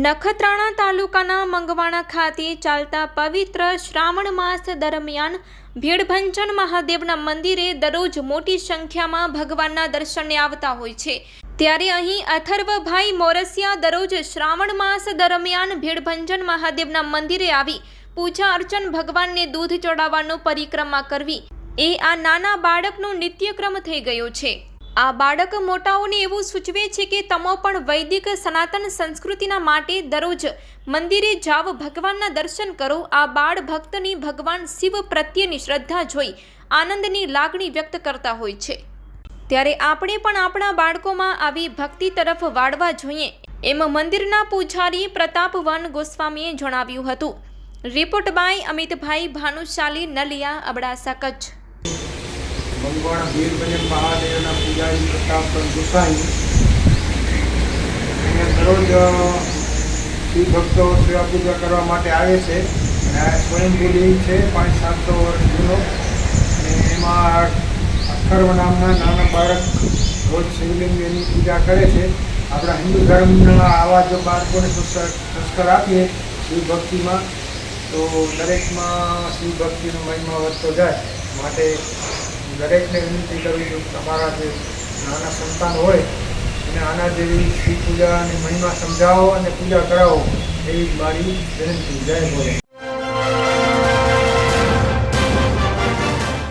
નખત્રાણા તાલુકાના મંગવાણા ખાતે ચાલતા પવિત્ર શ્રાવણ માસ દરમિયાન ભીડભંજન મહાદેવના મંદિરે દરરોજ મોટી સંખ્યામાં ભગવાનના દર્શને આવતા હોય છે. ત્યારે અહીં અથર્વભાઈ મોરસિયા દરરોજ શ્રાવણ માસ દરમિયાન ભીડભંજન મહાદેવના મંદિરે આવી પૂજા અર્ચન ભગવાનને દૂધ ચડાવવાનો પરિક્રમા કરવી. એ આ નાના બાળકનો નિત્યક્રમ થઈ ગયો છે. આ બાળક મોટાઓને એવું સૂચવે છે કે તમો પણ વૈદિક સનાતન સંસ્કૃતિના માટે દરરોજ મંદિરે જાવ ભગવાનના દર્શન કરો. આ બાળ ભક્તની ભગવાન શિવ પ્રત્યેની શ્રદ્ધા જોઈ આનંદની લાગણી વ્યક્ત કરતા હોય છે. ત્યારે આપણે પણ આપણા બાળકોમાં આવી ભક્તિ તરફ વાળવા જોઈએ એમ મંદિરના પૂજારી પ્રતાપવન ગોસ્વામીએ જણાવ્યું હતું. Report by Amitbhai Bhanushali Naliya, Abdasa Kutch. ભગવાન વીરભજન મહાદેવના પૂજારી પ્રતાપ ગોસાઈ. અહીંયા દરરોજ શિવ ભક્તો સેવા પૂજા કરવા માટે આવે છે. અને આ સ્વયંભૂ દેવ છે, પાંચ સાતસો વર્ષ જૂનો. અને એમાં અથર્વ નામના નાના બાળક રોજ શિવલિંગ એની પૂજા કરે છે. આપણા હિન્દુ ધર્મના આવા જો બાળકોને સંસ્કાર આપીએ શિવ ભક્તિમાં તો દરેકમાં શિવ ભક્તિનો મહિમા વધતો જાય. માટે દરેકને વિનંતી કરું છું તમારા જે નાના સંતાન હોય એને આના જેવી શિવ અને મહિમા સમજાવો અને પૂજા કરાવો એવી મારી વિનંતી. જય બોલે